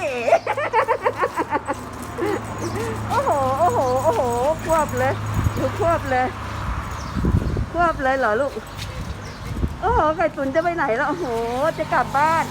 เอ๋โอ้โห โอ้โห โอ้โห ควบเลยดูควบเลย ควบเลยเหรอลูก โอ้โห ไก่ตุนจะไปไหนแล้ว โอ้โห จะกลับบ้าน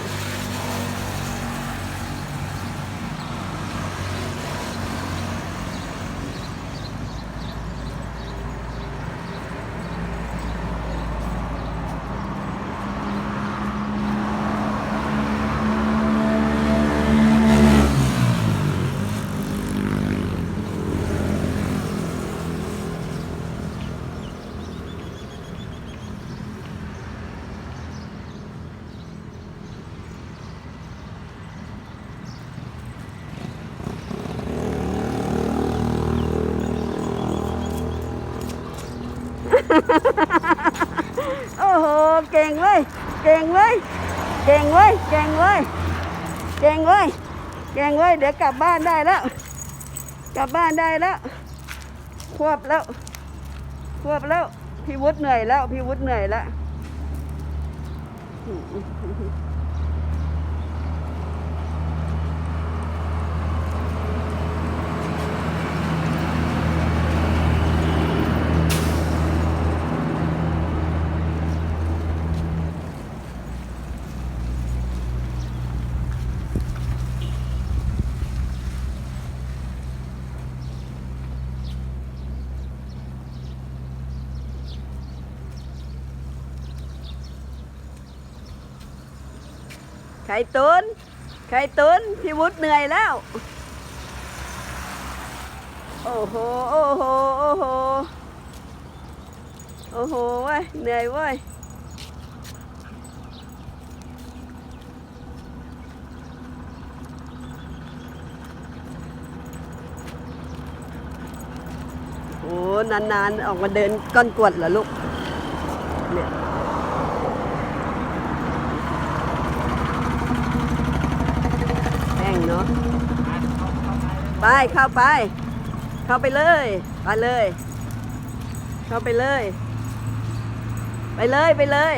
โอ้โห เก่งเว้ย เก่งเว้ย เก่งเว้ย เก่งเว้ย เก่งเว้ย เก่งเว้ย เดี๋ยวกลับบ้านได้แล้ว กลับบ้านได้แล้ว ควบแล้ว ควบแล้ว พี่วุฒิเหนื่อยแล้ว พี่วุฒิเหนื่อยแล้ว ไข่ตุนไข่ตุนพี่วุฒิเหนื่อยแล้ว โอ้โห โอ้โห โอ้โห โอ้โหเว้ยเหนื่อยเว้ยโอ้นานๆ ออกมาเดินก้อนกวดเหรอลูกเนี่ย นาะไปเข้าไป เข้าไปเลยไปเลย เข้าไปเลย ไปเลยไปเลย